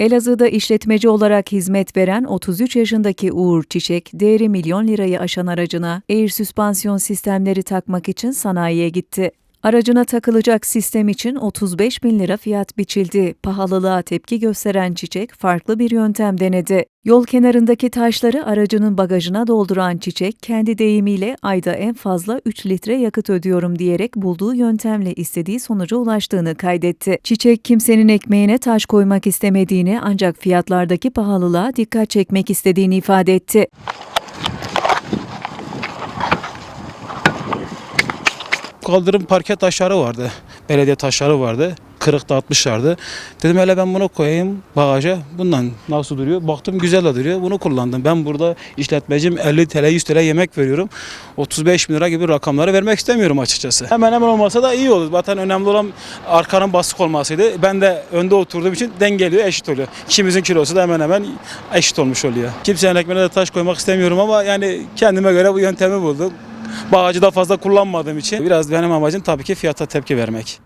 Elazığ'da işletmeci olarak hizmet veren 33 yaşındaki Uğur Çiçek, değeri milyon lirayı aşan aracına air süspansiyon sistemleri takmak için sanayiye gitti. Aracına takılacak sistem için 35 bin lira fiyat biçildi. Pahalılığa tepki gösteren Çiçek farklı bir yöntem denedi. Yol kenarındaki taşları aracının bagajına dolduran Çiçek, kendi deyimiyle ayda en fazla 3 litre yakıt ödüyorum diyerek bulduğu yöntemle istediği sonuca ulaştığını kaydetti. Çiçek, kimsenin ekmeğine taş koymak istemediğini ancak fiyatlardaki pahalılığa dikkat çekmek istediğini ifade etti. Kaldırım parke taşları vardı. Belediye taşları vardı. Kırık da atmışlardı. Dedim hele ben bunu koyayım bagaja. Bundan nasıl duruyor? Baktım güzel de duruyor. Bunu kullandım. Ben burada işletmecim 50 TL 100 TL yemek veriyorum. 35 bin lira gibi rakamları vermek istemiyorum açıkçası. Hemen hemen olmasa da iyi olur. Zaten önemli olan arkanın basık olmasıydı. Ben de önde oturduğum için dengeliyor, eşit oluyor. İkimizin kilosu da hemen hemen eşit olmuş oluyor. Kimsenin ekmeğine de taş koymak istemiyorum ama yani kendime göre bu yöntemi buldum. Bagajı da fazla kullanmadığım için biraz benim amacım tabii ki fiyata tepki vermek.